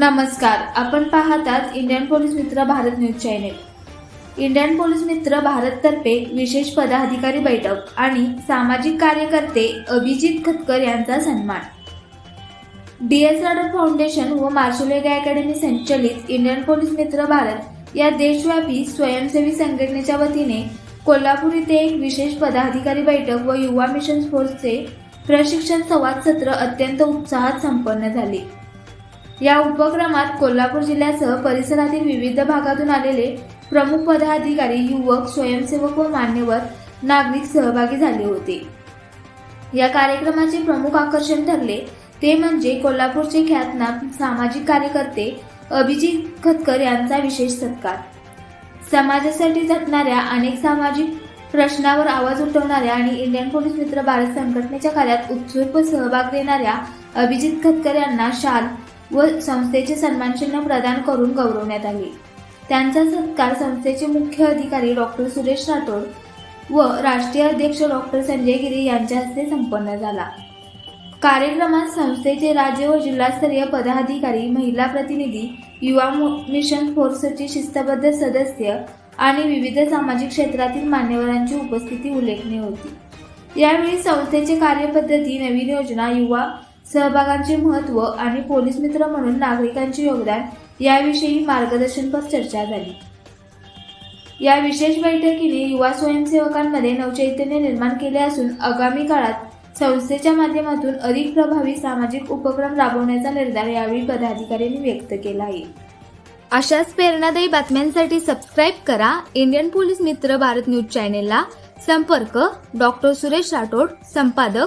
नमस्कार. आपण पाहतात इंडियन पोलीस मित्र Bharat news channel. Indian police मित्र भारत तर्फे विशेष पदाधिकारी बैठक आणि सामाजिक कार्यकर्ते अभिजित खतकर यांचा सन्मान. डी एस राडर फाउंडेशन व मार्शलेगा अकॅडमी संचलित इंडियन पोलीस मित्र भारत या देशव्यापी स्वयंसेवी संघटनेच्या वतीने कोल्हापूर येथे एक विशेष पदाधिकारी बैठक व युवा मिशन फोर्सचे प्रशिक्षण संवाद सत्र अत्यंत उत्साहात संपन्न झाले. या उपक्रमात कोल्हापूर जिल्ह्यासह परिसरातील विविध भागातून आलेले प्रमुख पदाधिकारी युवक स्वयंसेवक व मान्यवर नागरिक सहभागी झाले होते. या कार्यक्रमाचे प्रमुख आकर्षण ठरले ते म्हणजे कोल्हापूरचे ख्यातनाम सामाजिक कार्यकर्ते अभिजित खतकर यांचा विशेष सत्कार. समाजासाठी झटणाऱ्या अनेक सामाजिक प्रश्नावर आवाज उठवणाऱ्या आणि इंडियन पोलीस मित्र भारत संघटनेच्या कार्यात उत्सुक सहभाग देणाऱ्या अभिजित खतकर यांना शाल व संस्थेचे सन्मानचिन्ह प्रदान करून गौरवण्यात आले. त्यांचा सत्कार संस्थेचे मुख्य अधिकारी डॉक्टर सुरेश राठोड व राष्ट्रीय अध्यक्ष डॉक्टर संजय गिरी यांच्या हस्ते संपन्न झाला. कार्यक्रमात संस्थेचे राज्य व जिल्हास्तरीय पदाधिकारी महिला प्रतिनिधी युवा मिशन फोर्सचे शिस्तबद्ध सदस्य आणि विविध सामाजिक क्षेत्रातील मान्यवरांची उपस्थिती उल्लेखनीय होती. यावेळी संस्थेचे कार्यपद्धती नवीन योजना युवा सहभागांचे महत्त्व आणि पोलीस मित्र म्हणून नागरिकांचे योगदान याविषयी मार्गदर्शनपर चर्चा झाली. या विशेष बैठकीने युवा स्वयंसेवकांमध्ये नवचैतन्य निर्माण केले असून आगामी काळात संस्थेच्या माध्यमातून अधिक प्रभावी सामाजिक उपक्रम राबवण्याचा निर्धार यावेळी पदाधिकाऱ्यांनी व्यक्त केला आहे. अशाच प्रेरणादायी बातम्यांसाठी सबस्क्राईब करा. इंडियन पोलीस मित्र भारत न्यूज चॅनेलला संपर्क. डॉक्टर सुरेश राठोड संपादक